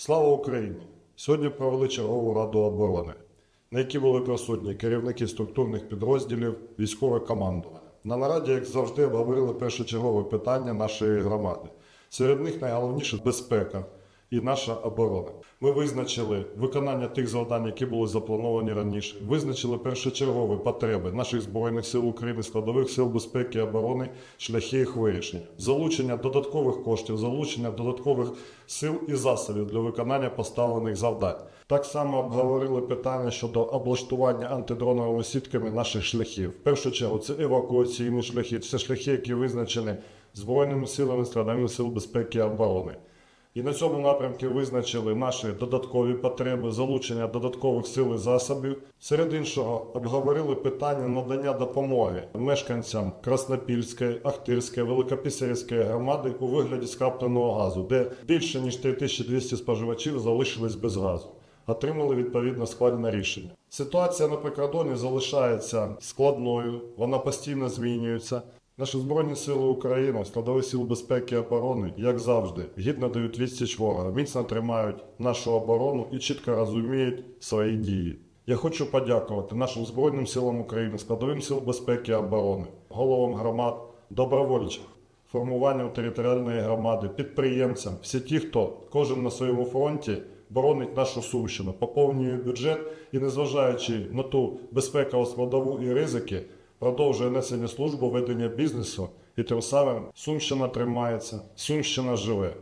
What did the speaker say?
Слава Україні! Сьогодні провели чергову раду оборони, на якій були присутні керівники структурних підрозділів, військове командування. На нараді, як завжди, обговорили першочергове питання нашої громади. Серед них найголовніше безпека і наша оборона. Ми визначили виконання тих завдань, які були заплановані раніше, визначили першочергові потреби наших збройних сил України, складових сил безпеки і оборони, шляхи їх вирішення, залучення додаткових коштів, залучення додаткових сил і засобів для виконання поставлених завдань. Так само обговорили питання щодо облаштування антидроновими сітками наших шляхів. В першу чергу це евакуаційні шляхи, це шляхи, які визначені збройними силами складовими сил безпеки і оборони. І на цьому напрямку визначили наші додаткові потреби, залучення додаткових сил і засобів. Серед іншого, обговорили питання надання допомоги мешканцям Краснопільської, Ахтирської, Великописарівської громади у вигляді скрапленого газу, де більше ніж 3200 споживачів залишились без газу. Отримали відповідно складне рішення. Ситуація на прикордоні залишається складною, вона постійно змінюється. Наші Збройні Сили України, складові сил безпеки і оборони, як завжди, гідно дають відсіч ворога, міцно тримають нашу оборону і чітко розуміють свої дії. Я хочу подякувати нашим Збройним силам України, складовим сил безпеки і оборони, головам громад, добровольчих, формуванням територіальної громади, підприємцям, всі ті, хто кожен на своєму фронті боронить нашу Сумщину, поповнює бюджет і, незважаючи на ту безпекову складову і ризики, продовжує несення службу ведення бізнесу, і тим самим Сумщина тримається, Сумщина живе.